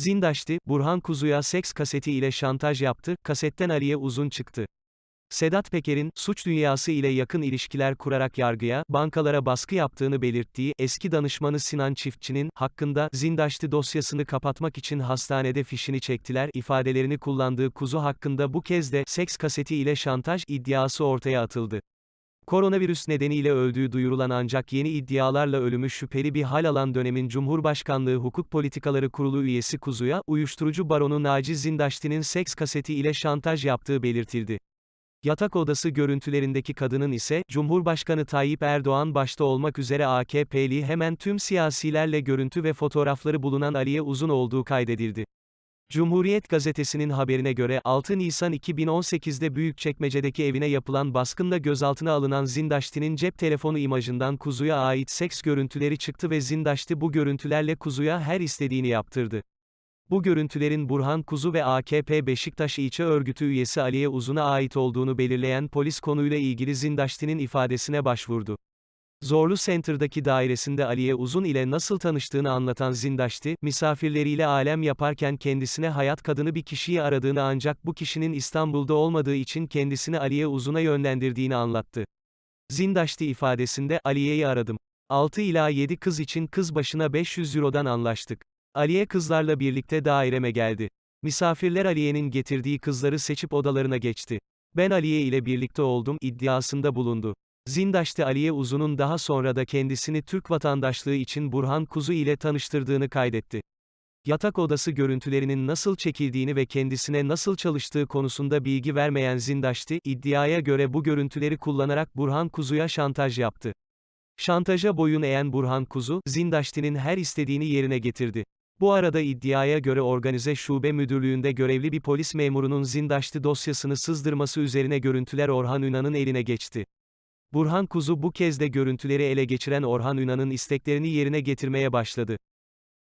Zindaşti, Burhan Kuzu'ya seks kaseti ile şantaj yaptı, kasetten Aliye Uzun çıktı. Sedat Peker'in, suç dünyası ile yakın ilişkiler kurarak yargıya, bankalara baskı yaptığını belirttiği, eski danışmanı Sinan Çiftçi'nin, hakkında, Zindaşti dosyasını kapatmak için hastanede fişini çektiler ifadelerini kullandığı kuzu hakkında bu kez de, seks kaseti ile şantaj iddiası ortaya atıldı. Koronavirüs nedeniyle öldüğü duyurulan ancak yeni iddialarla ölümü şüpheli bir hal alan dönemin Cumhurbaşkanlığı Hukuk Politikaları Kurulu üyesi Kuzu'ya, uyuşturucu baronu Naci Zindaşti'nin seks kaseti ile şantaj yaptığı belirtildi. Yatak odası görüntülerindeki kadının ise, Cumhurbaşkanı Tayyip Erdoğan başta olmak üzere AKP'li hemen tüm siyasilerle görüntü ve fotoğrafları bulunan Aliye Uzun olduğu kaydedildi. Cumhuriyet gazetesinin haberine göre 6 Nisan 2018'de Büyükçekmece'deki evine yapılan baskında gözaltına alınan Zindaşti'nin cep telefonu imajından Kuzu'ya ait seks görüntüleri çıktı ve Zindaşti bu görüntülerle Kuzu'ya her istediğini yaptırdı. Bu görüntülerin Burhan Kuzu ve AKP Beşiktaş İlçe Örgütü üyesi Aliye Uzun'a ait olduğunu belirleyen polis konuyla ilgili Zindaşti'nin ifadesine başvurdu. Zorlu Center'daki dairesinde Aliye Uzun ile nasıl tanıştığını anlatan Zindaşti, misafirleriyle alem yaparken kendisine hayat kadını bir kişiyi aradığını ancak bu kişinin İstanbul'da olmadığı için kendisini Aliye Uzun'a yönlendirdiğini anlattı. Zindaşti ifadesinde, Aliye'yi aradım. 6 ila 7 kız için kız başına 500 Euro'dan anlaştık. Aliye kızlarla birlikte daireme geldi. Misafirler Aliye'nin getirdiği kızları seçip odalarına geçti. Ben Aliye ile birlikte oldum iddiasında bulundu. Zindaş'ta Aliye Uzun'un daha sonra da kendisini Türk vatandaşlığı için Burhan Kuzu ile tanıştırdığını kaydetti. Yatak odası görüntülerinin nasıl çekildiğini ve kendisine nasıl çalıştığı konusunda bilgi vermeyen Zindaşti, iddiaya göre bu görüntüleri kullanarak Burhan Kuzu'ya şantaj yaptı. Şantaja boyun eğen Burhan Kuzu, Zindaşti'nin her istediğini yerine getirdi. Bu arada iddiaya göre organize şube müdürlüğünde görevli bir polis memurunun Zindaşti dosyasını sızdırması üzerine görüntüler Orhan Ünal'ın eline geçti. Burhan Kuzu bu kez de görüntüleri ele geçiren Orhan Ünal'ın isteklerini yerine getirmeye başladı.